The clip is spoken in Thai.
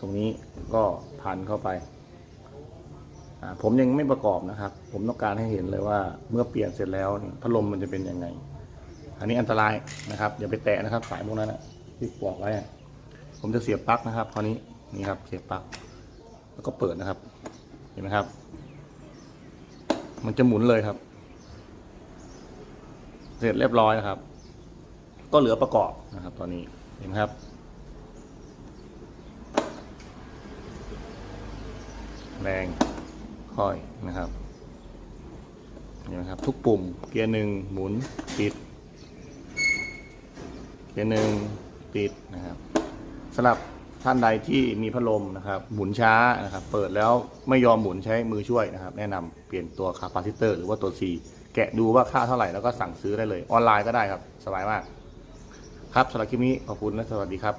ตรงนี้ก็พันเข้าไป ผมยังไม่ประกอบนะครับ ผมต้องการให้เห็นเลยว่าเมื่อเปลี่ยนเสร็จแล้วพัดลมมันจะเป็นยังไง อันนี้อันตรายนะครับอย่าไปแตะนะครับสายพวกนั้นนะที่ปลอกไว้ผมจะเสียบปลั๊กนะครับคราวนี้นี่ครับเสียบปลั๊กแล้วก็เปิดนะครับ เห็นไหมครับ มันจะหมุนเลยครับ เสร็จเรียบร้อยนะครับ ก็เหลือประกอบนะครับ ตอนนี้เห็นไหมครับ แรงค่อยนะครับเห็นไหมครับทุกปุ่มเกียร์หนึ่งหมุนปิด เกียร์หนึ่งปิดนะครับสำหรับท่านใดที่มีพัดลมนะครับหมุนช้านะครับ เปิดแล้วไม่ยอมหมุนใช้มือช่วยนะครับ แนะนำเปลี่ยนตัวคาปาซิเตอร์หรือว่าตัว C แกะดูว่าค่าเท่าไหร่แล้วก็สั่งซื้อได้เลย ออนไลน์ก็ได้ครับ สบายมาก ครับสำหรับคลิปนี้ขอบคุณและสวัสดีครับ